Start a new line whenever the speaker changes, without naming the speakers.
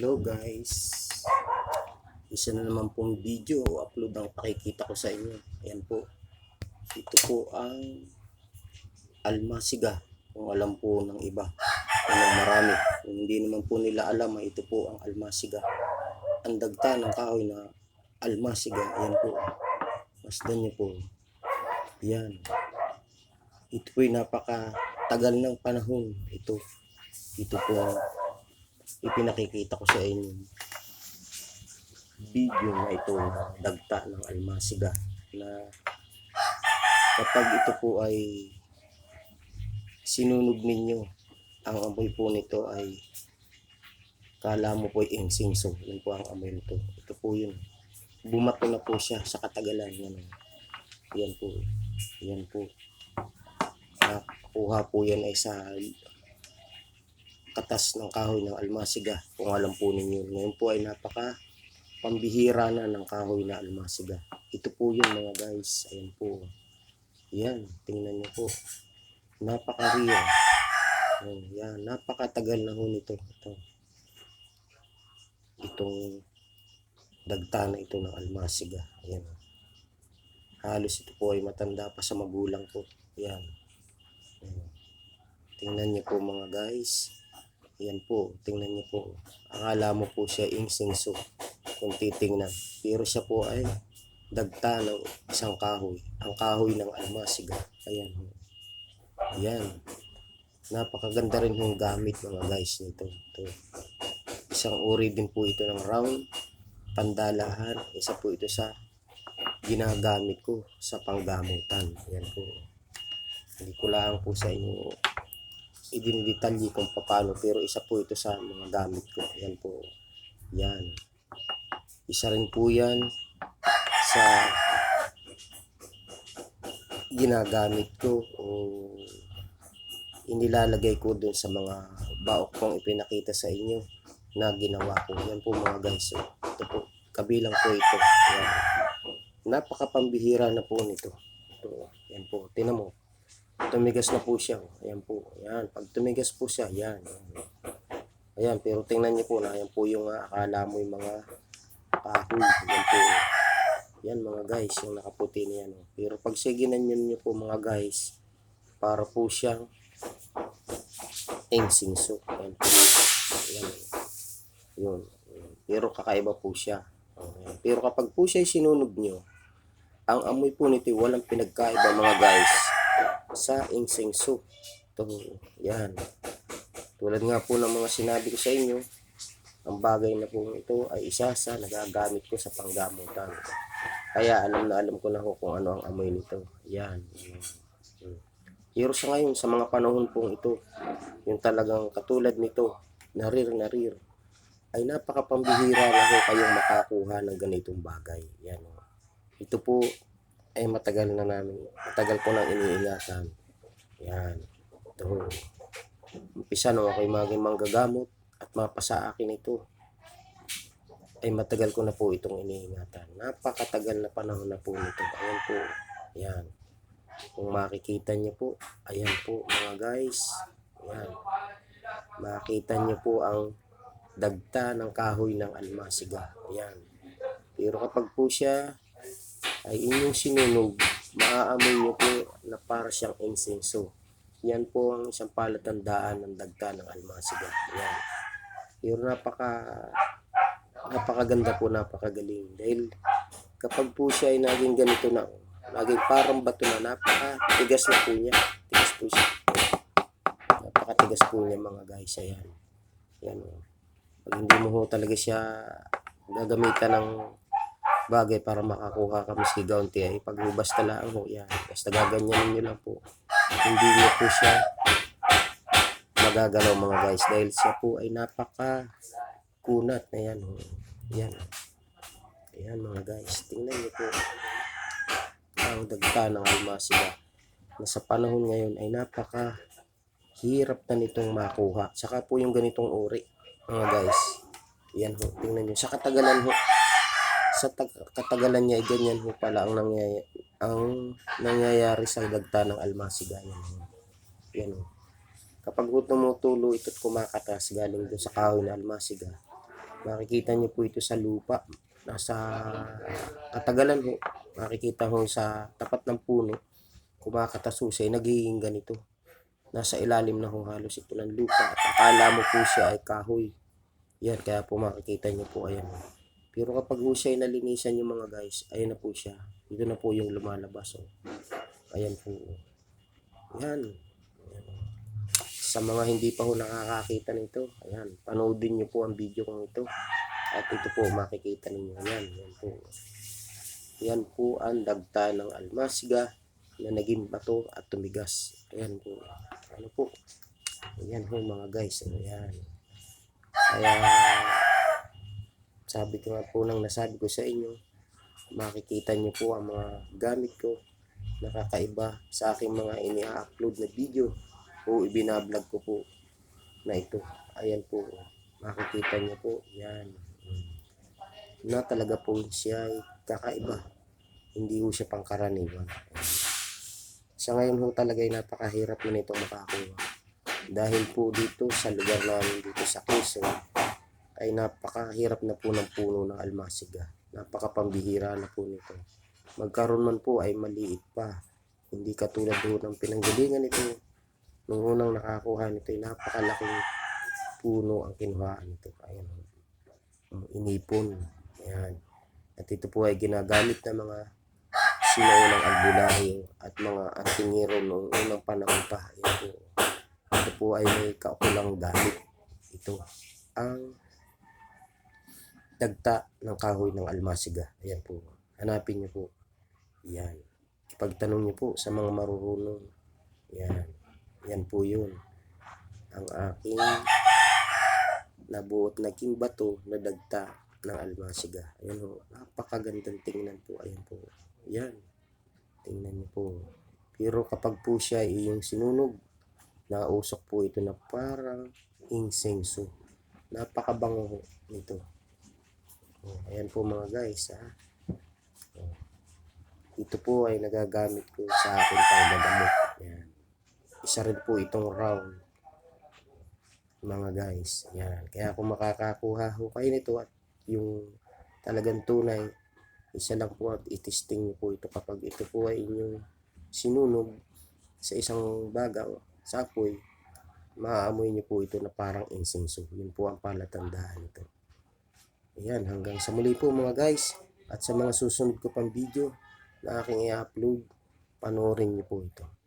Hello guys. Isa na naman pong video upload ang pakikita ko sa inyo. Ayan po. Ito po ang almasiga. Kung alam po ng iba. O ng marami. Kung hindi naman po nila alam ito po ang almasiga. Ang dagta ng kahoy na almasiga. Ayan po. Masdan niyo po. Ayan. Ito po yung napaka tagal ng panahon. Ito. Ito po ang ipinakikita ko sa inyo video na ito dagta ng almasiga na kapag ito po ay sinunog ninyo ang amoy po nito ay kala mo po ay insingso yun po ang amoy nito. Ito po yun. Bumato na po siya sa katagalan. Yan, yan po. Yan po. Nakuha po yan ay sa katas ng kahoy ng almasiga kung alam po ninyo. Ngayon po ay napaka pambihira na ng kahoy na almasiga. Ito po yun mga guys. Ayan po. Yan. Tingnan niyo po. Napaka-real. Ayan, yan. Napakatagal na ho nito. Ito. Itong dagta na ito ng almasiga. Ayan. Halos ito po ay matanda pa sa magulang ko. Yan. Tingnan niyo po mga guys. Yan po, tingnan niyo po. Akala mo po siya insingso kung titingnan. Pero siya po ay dagta ng isang kahoy. Ang kahoy ng almasiga. Ayan. ho. Ayan. Napakaganda rin yung gamit mga guys nito. Ito. Isang uri din po ito ng round. Pandalahan. Isa po ito sa ginagamit ko sa panggamutan. Ayan po. Hindi ko lang po sa inyo idinidetalye kung paano pero isa po ito sa mga gamit ko. Yan po. Yan. Isa rin po yan sa ginagamit ko o inilalagay ko dun sa mga baok kong ipinakita sa inyo na ginawa ko. Yan po mga guys. Ito po kabilang po ito. Yan. napakapambihira na po nito. Ito yan po. Tinan mo tumigas na po siya. oh. Ayan po. Ayan. Pag tumigas po siya, ayan. Ayan. Pero tingnan niyo po na ayan po yung ah, akala mo yung mga kahoy. Ayan po. Yan mga guys, yung nakaputi na yan. oh. Pero pag siginan niyo po mga guys, para po siyang engsingso. Ayan po. Ayan. oh. Yun. Ayan. Pero kakaiba po siya. Oh, ayan. Pero kapag po siya sinunog niyo, ang amoy po nito walang pinagkaiba mga guys sa insengso. Ito, yan. Tulad nga po ng mga sinabi ko sa inyo, ang bagay na po ito ay isa sa nagagamit ko sa panggamutan. Kaya alam na alam ko na ho kung ano ang amoy nito. Yan. Pero sa ngayon, sa mga panahon pong ito, yung talagang katulad nito, narir narir, ay napakapambihira na ho kayong makakuha ng ganitong bagay. Yan. Ito po ay matagal na namin, matagal ko nang iniingatan. Yan. Ito. Umpisa nung ako'y maging manggagamot at mapasa akin ito, ay matagal ko na po itong iniingatan. Napakatagal na panahon na po nito. Ayan po. Yan. Kung makikita niyo po, ayan po mga guys. Ayan. Makita niyo po ang dagta ng kahoy ng almasiga. Ayan. Pero kapag po siya ay inyong sinunog, maaamoy niyo po na para siyang insenso. Yan po ang isang palatandaan ng dagta ng almasiga. Yan. Pero napaka napakaganda po, napakagaling. Dahil kapag po siya ay naging ganito na, naging parang bato na, napakatigas na po niya. Tigas po siya. Napakatigas po niya mga guys. Ayan. Yan. oh. Pag hindi mo talaga siya gagamitan ng bagay para makakuha ka maski gaunti. Ay paghubas na lang ho yan. Basta gaganyanin nyo lang po. Hindi nyo po siya magagalaw mga guys. Dahil siya po ay napaka kunat na yan ho yan. Yan mga guys. Tingnan nyo po. Ang dagta ng almasiga na sa panahon ngayon ay napaka hirap na nitong makuha. Saka po yung ganitong uri mga guys. Yan ho. Tingnan nyo sa katagalan ho sa tag- katagalan niya, ay ganyan ho pala ang nangyayari, ang nangyayari sa dagta ng almasiga. Yan, ho. yan ho. Kapag ho tumutulo ito't kumakatas galing doon sa kahoy na almasiga, Makikita niyo po ito sa lupa. Nasa katagalan ho. Makikita ho sa tapat ng puno. Kumakatasusay, nagiging ganito. Nasa ilalim na ho halos ito ng lupa. At akala mo po siya ay kahoy. Yan, kaya po makikita niyo po, ayan. Pero kapag po siya nalinisan yung mga guys, ayan na po siya. Ito na po yung lumalabas. Oh. Ayan po. Yan. Ayan. Sa mga hindi pa ho nakakakita nito, ayan, panoodin niyo po ang video kong ito. At ito po, makikita ninyo. Ayan, yan po. Yan po ang dagta ng almasiga na naging bato at tumigas. Ayan po. Ano po? Ayan po mga guys. Ayan. Kaya, sabi ko nga po nang nasabi ko sa inyo, makikita niyo po ang mga gamit ko nakakaiba sa aking mga ini-upload na video o ibinablog ko po na ito. Ayan po. Makikita niyo po. Yan. Na talaga po siya ay kakaiba. Hindi po siya pangkaraniwan. Sa ngayon ho talaga ay napakahirap na nito makakuha. Dahil po dito sa lugar namin dito sa Quezon ay napakahirap na po ng puno ng almasiga. Napakapambihira na po nito. Magkaroon man po ay maliit pa. Hindi katulad po ng pinanggalingan nito. Nung unang nakakuha nito ay napakalaking puno ang kinuhaan nito. Ayan. Inipon. Ayan. At ito po ay ginagamit ng mga sinuunang albulahe at mga antingero noong unang panahon pa. Ayan po. Ito po ay may kaukulang gamit. Ito ang dagta ng kahoy ng almasiga. Ayan po. Hanapin niyo po. Yan. Pagtanong niyo po sa mga marurunong. Yan. Yan po yun. Ang aking nabuot na king bato na dagta ng almasiga. Ayan po. Napakagandang tingnan po. Ayan po. Yan. Tingnan niyo po. Pero kapag po siya ay yung sinunog, nausok po ito na parang insenso. Napakabango nito. Oh, ayan po mga guys. Ha? Oh. Ito po ay nagagamit ko sa aking pangdadamot. Ayan. Isa rin po itong round. Mga guys. Ayan. Kaya kung makakakuha ho kayo nito at yung talagang tunay, isa lang po at itesting niyo po ito kapag ito po ay inyong sinunog sa isang baga o sa apoy, maaamoy niyo po ito na parang insenso. Yun po ang palatandaan nito. Ayan, hanggang sa muli po mga guys. At sa mga susunod ko pang video na aking i-upload, panoorin niyo po ito.